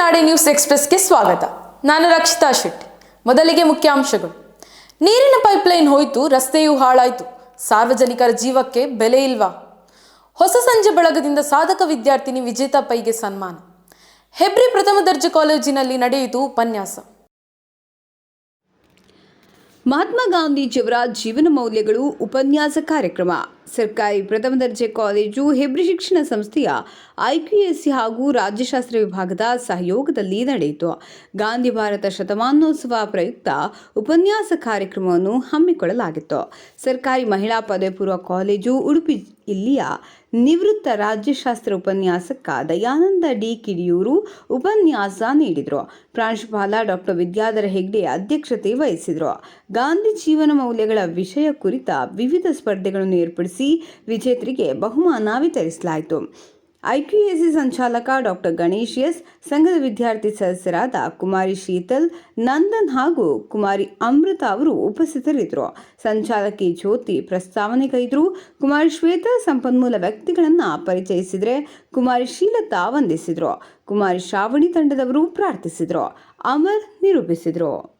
ನಾಡೆ news ಎಕ್ಸ್ಪ್ರೆಸ್ಗೆ ಸ್ವಾಗತ. ನಾನು ರಕ್ಷಿತಾ ಶೆಟ್ಟಿ. ಮೊದಲಿಗೆ ಮುಖ್ಯಾಂಶಗಳು. ನೀರಿನ ಪೈಪ್ಲೈನ್ ಹೋಯ್ತು, ರಸ್ತೆಯೂ ಹಾಳಾಯ್ತು. ಸಾರ್ವಜನಿಕರ ಜೀವಕ್ಕೆ ಬೆಲೆ ಇಲ್ವಾ? ಹೊಸ ಸಂಜೆ ಬಳಗದಿಂದ ಸಾಧಕ ವಿದ್ಯಾರ್ಥಿನಿ ವಿಜೇತಾ ಪೈಗೆ ಸನ್ಮಾನ. ಹೆಬ್ರಿ ಪ್ರಥಮ ದರ್ಜೆ ಕಾಲೇಜಿನಲ್ಲಿ ನಡೆಯಿತು ಉಪನ್ಯಾಸ. ಮಹಾತ್ಮ ಗಾಂಧೀಜಿಯವರ ಜೀವನ ಮೌಲ್ಯಗಳು ಉಪನ್ಯಾಸ ಕಾರ್ಯಕ್ರಮ. ಸರ್ಕಾರಿ ಪ್ರಥಮ ದರ್ಜೆ ಕಾಲೇಜು ಹೆಬ್ರಿ ಶಿಕ್ಷಣ ಸಂಸ್ಥೆಯ ಐಕ್ಯುಎಸ್ಸಿ ಹಾಗೂ ರಾಜ್ಯಶಾಸ್ತ್ರ ವಿಭಾಗದ ಸಹಯೋಗದಲ್ಲಿ ನಡೆಯಿತು. ಗಾಂಧಿ ಭಾರತ ಶತಮಾನೋತ್ಸವ ಪ್ರಯುಕ್ತ ಉಪನ್ಯಾಸ ಕಾರ್ಯಕ್ರಮವನ್ನು ಹಮ್ಮಿಕೊಳ್ಳಲಾಗಿತ್ತು. ಸರ್ಕಾರಿ ಮಹಿಳಾ ಪದವಿ ಪೂರ್ವ ಕಾಲೇಜು ಉಡುಪಿ ಇಲ್ಲಿಯ ನಿವೃತ್ತ ರಾಜ್ಯಶಾಸ್ತ್ರ ಉಪನ್ಯಾಸಕ ದಯಾನಂದ ಡಿ ಕಿಡಿಯೂರು ಉಪನ್ಯಾಸ ನೀಡಿದರು. ಪ್ರಾಂಶುಪಾಲ ಡಾಕ್ಟರ್ ವಿದ್ಯಾಧರ ಹೆಗ್ಡೆ ಅಧ್ಯಕ್ಷತೆ ವಹಿಸಿದರು. ಗಾಂಧಿ ಜೀವನ ಮೌಲ್ಯಗಳ ವಿಷಯ ಕುರಿತ ವಿವಿಧ ಸ್ಪರ್ಧೆಗಳನ್ನು ಏರ್ಪಡಿಸಿ ವಿಜೇತರಿಗೆ ಬಹುಮಾನ ವಿತರಿಸಲಾಯಿತು. ಐಕ್ಯುಎಸಿ ಸಂಚಾಲಕ ಡಾಕ್ಟರ್ ಗಣೇಶ್ ಎಸ್, ಸಂಘದ ವಿದ್ಯಾರ್ಥಿ ಸದಸ್ಯರಾದ ಕುಮಾರಿ ಶೀತಲ್, ನಂದನ್ ಹಾಗೂ ಕುಮಾರಿ ಅಮೃತ ಅವರು ಉಪಸ್ಥಿತರಿದ್ದರು. ಸಂಚಾಲಕಿ ಜ್ಯೋತಿ ಪ್ರಸ್ತಾವನೆ ಕೈದ್ರು. ಕುಮಾರಿ ಶ್ವೇತಾ ಸಂಪನ್ಮೂಲ ವ್ಯಕ್ತಿಗಳನ್ನು ಪರಿಚಯಿಸಿದರೆ ಕುಮಾರಿ ಶೀಲತಾ ವಂದಿಸಿದರು. ಕುಮಾರಿ ಶ್ರಾವಣಿ ತಂಡದವರು ಪ್ರಾರ್ಥಿಸಿದರು. ಅಮರ್ ನಿರೂಪಿಸಿದರು.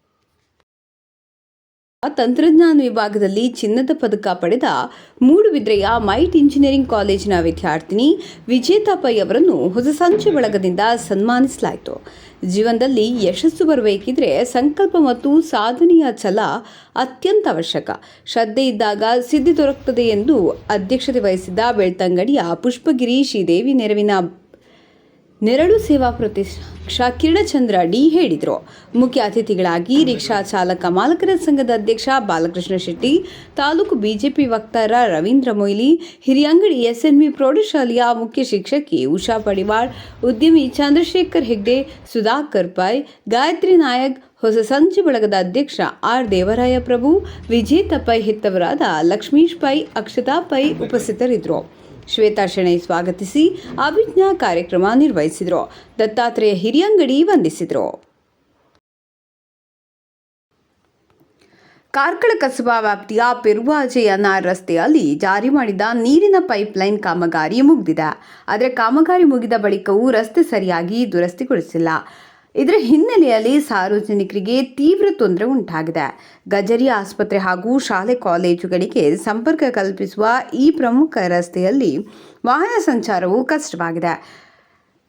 ತಂತ್ರಜ್ಞಾನ ವಿಭಾಗದಲ್ಲಿ ಚಿನ್ನದ ಪದಕ ಪಡೆದ ಮೂಡುಬಿದ್ರೆಯ ಮೈಟ್ ಇಂಜಿನಿಯರಿಂಗ್ ಕಾಲೇಜಿನ ವಿದ್ಯಾರ್ಥಿನಿ ವಿಜೇತಾ ಪೈ ಅವರನ್ನು ಹೊಸ ಸಂಚೆ ಬಳಗದಿಂದ ಸನ್ಮಾನಿಸಲಾಯಿತು. ಜೀವನದಲ್ಲಿ ಯಶಸ್ಸು ಬರಬೇಕಿದ್ರೆ ಸಂಕಲ್ಪ ಮತ್ತು ಸಾಧನೆಯ ಛಲ ಅತ್ಯಂತ ಅವಶ್ಯಕ. ಶ್ರದ್ಧೆ ಇದ್ದಾಗ ಸಿದ್ಧಿ ದೊರಕುತ್ತದೆ ಎಂದು ಅಧ್ಯಕ್ಷತೆ ವಹಿಸಿದ್ದ ಬೆಳ್ತಂಗಡಿಯ ಪುಷ್ಪಗಿರಿ ಶ್ರೀದೇವಿ ನೆರವಿನ ನೆರಳು ಸೇವಾ ಪ್ರತಿಷ್ಠಾ. ಕಿರಣಚಂದ್ರ ಡಿ ಹೇಳಿದರು. ಮುಖ್ಯ ಅತಿಥಿಗಳಾಗಿ ರಿಕ್ಷಾ ಚಾಲಕ ಮಾಲಕರ ಸಂಘದ ಅಧ್ಯಕ್ಷ ಬಾಲಕೃಷ್ಣ ಶೆಟ್ಟಿ, ತಾಲೂಕು ಬಿಜೆಪಿ ವಕ್ತಾರ ರವೀಂದ್ರ ಮೊಯ್ಲಿ ಹಿರಿಯಂಗಡಿ ಎಸ್ಎನ್ಬಿ ಪ್ರೌಢಶಾಲೆಯ ಮುಖ್ಯ ಶಿಕ್ಷಕಿ ಉಷಾ ಪಡಿವಾಳ್, ಉದ್ಯಮಿ ಚಂದ್ರಶೇಖರ್ ಹೆಗ್ಡೆ, ಸುಧಾಕರ್ ಪೈ ಗಾಯತ್ರಿ ನಾಯಕ್, ಹೊಸ ಸಂಚಿ ಬಳಗದ ಅಧ್ಯಕ್ಷ ಆರ್ ದೇವರಾಯ ಪ್ರಭು, ವಿಜೇತ ಪೈ ಹೆತ್ತವರಾದ ಲಕ್ಷ್ಮೀಶ್ ಪೈ ಅಕ್ಷತಾ ಪೈ ಉಪಸ್ಥಿತರಿದ್ದರು. ಶ್ವೇತಾ ಶೆಣೈ ಸ್ವಾಗತಿಸಿ ಅಭಿಜ್ಞಾ ಕಾರ್ಯಕ್ರಮ ನಿರ್ವಹಿಸಿದರು. ದತ್ತಾತ್ರೇಯ ಹಿರಿಯಂಗಡಿ ವಂದಿಸಿದರು. ಕಾರ್ಕಳ ಕಸಬಾ ವ್ಯಾಪ್ತಿಯ ಪೆರುವಾಜೆಯನ ರಸ್ತೆಯಲ್ಲಿ ಜಾರಿ ಮಾಡಿದ ನೀರಿನ ಪೈಪ್ಲೈನ್ ಕಾಮಗಾರಿ ಮುಗಿದಿದೆ. ಆದರೆ ಕಾಮಗಾರಿ ಮುಗಿದ ಬಳಿಕವೂ ರಸ್ತೆ ಸರಿಯಾಗಿ ದುರಸ್ತಿಗೊಳಿಸಿಲ್ಲ. ಇದರ ಹಿನ್ನೆಲೆಯಲ್ಲಿ ಸಾರ್ವಜನಿಕರಿಗೆ ತೀವ್ರ ತೊಂದರೆ ಉಂಟಾಗಿದೆ. ಗಜರಿ ಆಸ್ಪತ್ರೆ ಹಾಗೂ ಶಾಲೆ ಕಾಲೇಜುಗಳಿಗೆ ಸಂಪರ್ಕ ಕಲ್ಪಿಸುವ ಈ ಪ್ರಮುಖ ರಸ್ತೆಯಲ್ಲಿ ವಾಹನ ಸಂಚಾರವು ಕಷ್ಟವಾಗಿದೆ.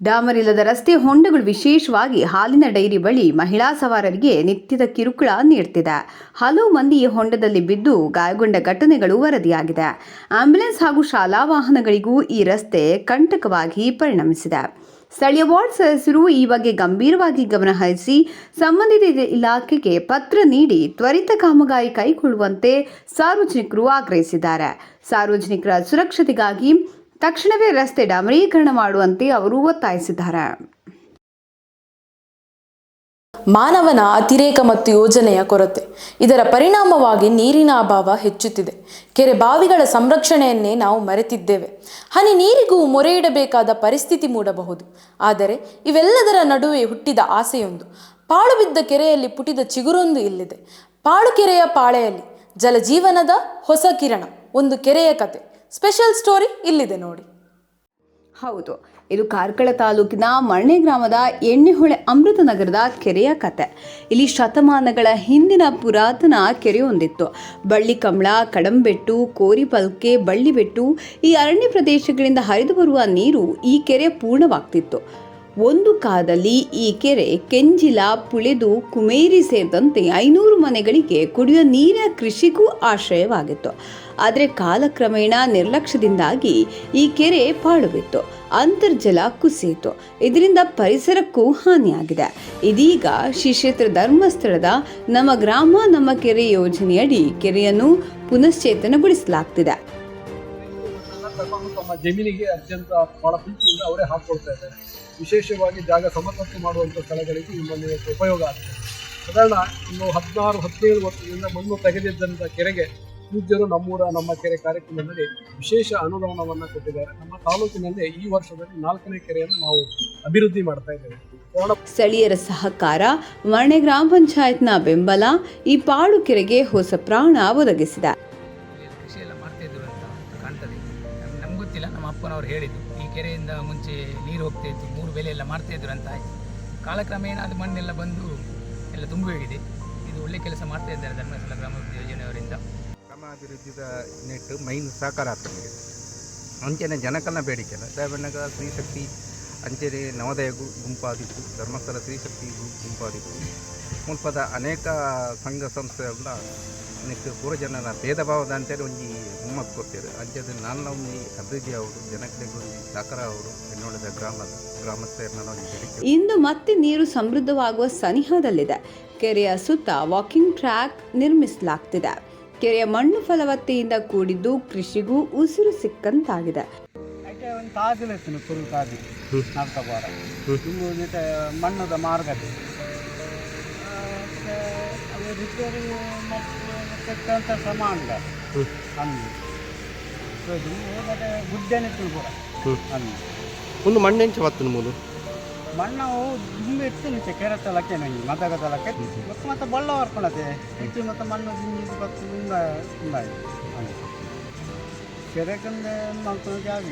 ಡಾಮರ್ ಇಲ್ಲದ ರಸ್ತೆ ಹೊಂಡಗಳು ವಿಶೇಷವಾಗಿ ಹಾಲಿನ ಡೈರಿ ಬಳಿ ಮಹಿಳಾ ಸವಾರರಿಗೆ ನಿತ್ಯದ ಕಿರುಕುಳ ನೀಡ್ತಿದೆ. ಹಲವು ಮಂದಿ ಈ ಹೊಂಡದಲ್ಲಿ ಬಿದ್ದು ಗಾಯಗೊಂಡ ಘಟನೆಗಳು ವರದಿಯಾಗಿದೆ. ಆಂಬ್ಯುಲೆನ್ಸ್ ಹಾಗೂ ಶಾಲಾ ವಾಹನಗಳಿಗೂ ಈ ರಸ್ತೆ ಕಂಟಕವಾಗಿ ಪರಿಣಮಿಸಿದೆ. ಸ್ಥಳೀಯ ವಾರ್ಡ್ ಸದಸ್ಯರು ಈ ಬಗ್ಗೆ ಗಂಭೀರವಾಗಿ ಗಮನ ಹರಿಸಿ ಸಂಬಂಧಿತ ಇಲಾಖೆಗೆ ಪತ್ರ ನೀಡಿ ತ್ವರಿತ ಕಾಮಗಾರಿ ಕೈಗೊಳ್ಳುವಂತೆ ಸಾರ್ವಜನಿಕರು ಆಗ್ರಹಿಸಿದ್ದಾರೆ. ಸಾರ್ವಜನಿಕರ ಸುರಕ್ಷತೆಗಾಗಿ ತಕ್ಷಣವೇ ರಸ್ತೆ ಡಾಮರೀಕರಣ ಮಾಡುವಂತೆ ಅವರು ಒತ್ತಾಯಿಸಿದ್ದಾರೆ. ಮಾನವನ ಅತಿರೇಕ ಮತ್ತು ಯೋಜನೆಯ ಕೊರತೆ. ಇದರ ಪರಿಣಾಮವಾಗಿ ನೀರಿನ ಅಭಾವ ಹೆಚ್ಚುತ್ತಿದೆ. ಕೆರೆ ಬಾವಿಗಳ ಸಂರಕ್ಷಣೆಯನ್ನೇ ನಾವು ಮರೆತಿದ್ದೇವೆ. ಹನಿ ನೀರಿಗೂ ಮೊರೆ ಇಡಬೇಕಾದ ಪರಿಸ್ಥಿತಿ ಮೂಡಬಹುದು. ಆದರೆ ಇವೆಲ್ಲದರ ನಡುವೆ ಹುಟ್ಟಿದ ಆಸೆಯೊಂದು. ಪಾಳು ಬಿದ್ದ ಕೆರೆಯಲ್ಲಿ ಪುಟಿದ ಚಿಗುರೊಂದು ಇಲ್ಲಿದೆ. ಪಾಳು ಕೆರೆಯ ಪಾಳೆಯಲ್ಲಿ ಜಲಜೀವನದ ಹೊಸ ಕಿರಣ. ಒಂದು ಕೆರೆಯ ಕತೆ. ಸ್ಪೆಷಲ್ ಸ್ಟೋರಿ ಇಲ್ಲಿದೆ ನೋಡಿ. ಹೌದು. ಇದು ಕಾರ್ಕಳ ತಾಲೂಕಿನ ಮರ್ಣೆ ಗ್ರಾಮದ ಎಣ್ಣೆಹೊಳೆ ಅಮೃತ ನಗರದ ಕೆರೆಯ ಕತೆ. ಇಲ್ಲಿ ಶತಮಾನಗಳ ಹಿಂದಿನ ಪುರಾತನ ಕೆರೆ ಹೊಂದಿತ್ತು ಬಳ್ಳಿ ಕಮಳ ಕಡಂಬೆಟ್ಟು ಕೋರಿಪಲ್ಕೆ ಬಳ್ಳಿಬೆಟ್ಟು ಈ ಅರಣ್ಯ ಪ್ರದೇಶಗಳಿಂದ ಹರಿದು ಬರುವ ನೀರು ಈ ಕೆರೆ ಪೂರ್ಣವಾಗ್ತಿತ್ತು. ಒಂದು ಕಾಲದಲ್ಲಿ ಈ ಕೆರೆ, ಕೆಂಜಿಲ, ಪುಳೆದು, ಕುಮೇರಿ ಸೇರಿದಂತೆ ಐನೂರು ಮನೆಗಳಿಗೆ ಕುಡಿಯುವ ನೀರಿನ ಕೃಷಿಗೂ ಆಶ್ರಯವಾಗಿತ್ತು. ಆದರೆ ಕಾಲಕ್ರಮೇಣ ನಿರ್ಲಕ್ಷ್ಯದಿಂದಾಗಿ ಈ ಕೆರೆ ಪಾಳುಬಿತ್ತು, ಅಂತರ್ಜಲ ಕುಸಿಯಿತು. ಇದರಿಂದ ಪರಿಸರಕ್ಕೂ ಹಾನಿಯಾಗಿದೆ. ಇದೀಗ ಶ್ರೀ ಕ್ಷೇತ್ರ ಧರ್ಮಸ್ಥಳದ ನಮ್ಮ ಗ್ರಾಮ, ನಮ್ಮ ಕೆರೆ ಯೋಜನೆಯಡಿ ಕೆರೆಯನ್ನು ಪುನಶ್ಚೇತನಗೊಳಿಸಲಾಗ್ತಿದೆ. ತಗೊಂಡು ತಮ್ಮ ಜಮೀನಿಗೆ ಅತ್ಯಂತ ಬಹಳ ಪ್ರೀತಿಯಿಂದ ಅವರೇ ಹಾಕ್ಕೊಳ್ತಾ ಇದ್ದಾರೆ. ವಿಶೇಷವಾಗಿ ಜಾಗ ಸಮತಟ್ಟು ಮಾಡುವಂಥ ಸ್ಥಳಗಳಿಗೆ ನಿಮ್ಮಲ್ಲಿ ಉಪಯೋಗ ಆಗ್ತದೆ. ಸಾಧಾರಣ ಇನ್ನು ಹದಿನಾರು, ಹದಿನೇಳು ವರ್ಷದಿಂದ ಮಣ್ಣು ತೆಗೆದಿದ್ದಂಥ ಕೆರೆಗೆ ಪೂಜ್ಯರು ನಮ್ಮೂರ, ನಮ್ಮ ಕೆರೆ ಕಾರ್ಯಕ್ರಮದಲ್ಲಿ ವಿಶೇಷ ಅನುದಾನವನ್ನು ಕೊಟ್ಟಿದ್ದಾರೆ. ನಮ್ಮ ತಾಲೂಕಿನಲ್ಲಿ ಈ ವರ್ಷದಲ್ಲಿ ನಾಲ್ಕನೇ ಕೆರೆಯನ್ನು ನಾವು ಅಭಿವೃದ್ಧಿ ಮಾಡ್ತಾ ಇದ್ದೇವೆ. ಸ್ಥಳೀಯರ ಸಹಕಾರ ವರ್ಣೆ ಗ್ರಾಮ ಪಂಚಾಯತ್ನ ಬೆಂಬಲ ಈ ಪಾಳು ಕೆರೆಗೆ ಹೊಸ ಪ್ರಾಣ ಒದಗಿಸಿದೆ. ಅಪ್ಪನವ್ರು ಹೇಳಿದ್ದು, ಈ ಕೆರೆಯಿಂದ ಮುಂಚೆ ನೀರು ಹೋಗ್ತಾ ಇತ್ತು, ಮೂರು ಬೆಲೆ ಎಲ್ಲ ಮಾಡ್ತಾಯಿದ್ರು ಅಂತ ಆಯಿತು. ಕಾಲಕ್ರಮೇಣ ಅದು ಮಣ್ಣೆಲ್ಲ ಬಂದು ಎಲ್ಲ ತುಂಬಿ ಹೋಗಿದೆ. ಇದು ಒಳ್ಳೆ ಕೆಲಸ ಮಾಡ್ತಾ ಇದ್ದಾರೆ ಧರ್ಮಸ್ಥಳ ಗ್ರಾಮಾಭಿವೃದ್ಧಿ ಯೋಜನೆಯವರಿಂದ. ಗ್ರಾಮಾಭಿವೃದ್ಧಿದ ನೆಟ್ಟು ಮೈನ್ ಸಹಕಾರ ಆಗ್ತದೆ ಮುಂಚೆನೇ ಜನಕಲ್ನ ಬೇಡಿಕೆ ಅಲ್ಲ. ದಾವಣಗ ಅಂಚೆಯೇ ನವೋದಯ ಗುಂಪಾದಿತ್ತು ಧರ್ಮಸ್ಥಳ ಸ್ತ್ರೀಶಕ್ತಿ ಗುಂಪಾದಿತ್ತು ಮುಲ್ಪದ ಅನೇಕ ಸಂಘ ಸಂಸ್ಥೆಗಳ ಅನೇಕ ಪೂರ್ವಜನರ ಭೇದ ಭಾವದ ಅಂತೇಳಿ ಒಂದು ಹುಮ್ಮತ್ ಕೊಡ್ತೇವೆ. ಅಂಚೆ ನಾನು ಒಂದು ಅಭಿವೃದ್ಧಿ ಅವರು ಜನಕ್ಕೆ ಸಾಕರ ಅವರು ಹೆಣ್ಣೋಳದ ಗ್ರಾಮ ಗ್ರಾಮಸ್ಥರ ಇಂದು ಮತ್ತೆ ನೀರು ಸಮೃದ್ಧವಾಗುವ ಸನಿಹದಲ್ಲಿದೆ. ಕೆರೆಯ ಸುತ್ತ ವಾಕಿಂಗ್ ಟ್ರ್ಯಾಕ್ ನಿರ್ಮಿಸಲಾಗ್ತಿದೆ. ಕೆರೆಯ ಮಣ್ಣು ಫಲವತ್ತೆಯಿಂದ ಕೂಡಿದ್ದು ಕೃಷಿಗೂ ಉಸಿರು ಸಿಕ್ಕಂತಾಗಿದೆ. ಒಂದು ತಾಜಿಲ್ ಇರ್ತೀನಿ ಕುರು ತಾಜಿ ನರ್ತಬಾರ ಬಾರ ತುಂಬ ಜೊತೆ ಮಣ್ಣದ ಮಾರ್ಗದೆ ಅದು ರಿಪೇರಿ ಕೆಟ್ಟಂತ ಸಮಾನ ಅಂದ ಅಂದು ಸೊ ಇದು ಹೋಗದೆ ಗುಡ್ಡೆನಿತ್ತು ಕೂಡ. ಅಂದು ಒಂದು ಮಣ್ಣೆಂಚ ಬತ್ತನು ಮೂಲು ಮಣ್ಣು ತುಂಬ ಇರ್ತೀನಿ ನಿಚೆ ಕೆರೆ ತಲಕ್ಕೆ ನಂಗೆ ಮದಗ ತಲಕ್ಕೆ ಮತ್ತು ಮತ್ತೆ ಬಳ್ಳ ಹೊರ್ಕೊಳತ್ತೆ ಹೆಚ್ಚು ಮತ್ತು ಮಣ್ಣು ದುಂಬಿ ಬತ್ತು ತುಂಬ ತುಂಬ ಜಾಗ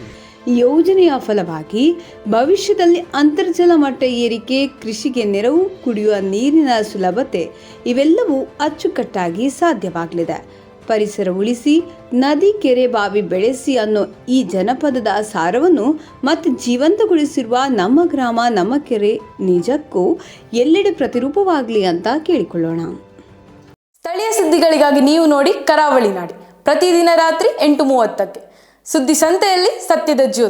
ಯೋಜನೆಯ ಫಲವಾಗಿ ಭವಿಷ್ಯದಲ್ಲಿ ಅಂತರ್ಜಲ ಮಟ್ಟ ಏರಿಕೆ, ಕೃಷಿಗೆ ನೆರವು, ಕುಡಿಯುವ ನೀರಿನ ಸುಲಭತೆ ಇವೆಲ್ಲವೂ ಅಚ್ಚುಕಟ್ಟಾಗಿ ಸಾಧ್ಯವಾಗಲಿದೆ. ಪರಿಸರ ಉಳಿಸಿ, ನದಿ ಕೆರೆ ಬಾವಿ ಬೆಳೆಸಿ ಅನ್ನೋ ಈ ಜನಪದದ ಸಾರವನ್ನು ಮತ್ತೆ ಜೀವಂತಗೊಳಿಸಿರುವ ನಮ್ಮ ಗ್ರಾಮ, ನಮ್ಮ ಕೆರೆ ನಿಜಕ್ಕೂ ಎಲ್ಲೆಡೆ ಪ್ರತಿರೂಪವಾಗಲಿ ಅಂತ ಕೇಳಿಕೊಳ್ಳೋಣ. ಸ್ಥಳೀಯ ಸುದ್ದಿಗಳಿಗಾಗಿ ನೀವು ನೋಡಿ ಕರಾವಳಿ ನಾಡಿ. ಪ್ರತಿದಿನ ರಾತ್ರಿ ಎಂಟು ಮೂವತ್ತಕ್ಕೆ. ಸುದ್ದಿ ಸಂತೆಯಲ್ಲಿ ಸತ್ಯದ ಜ್ಯೋತಿ.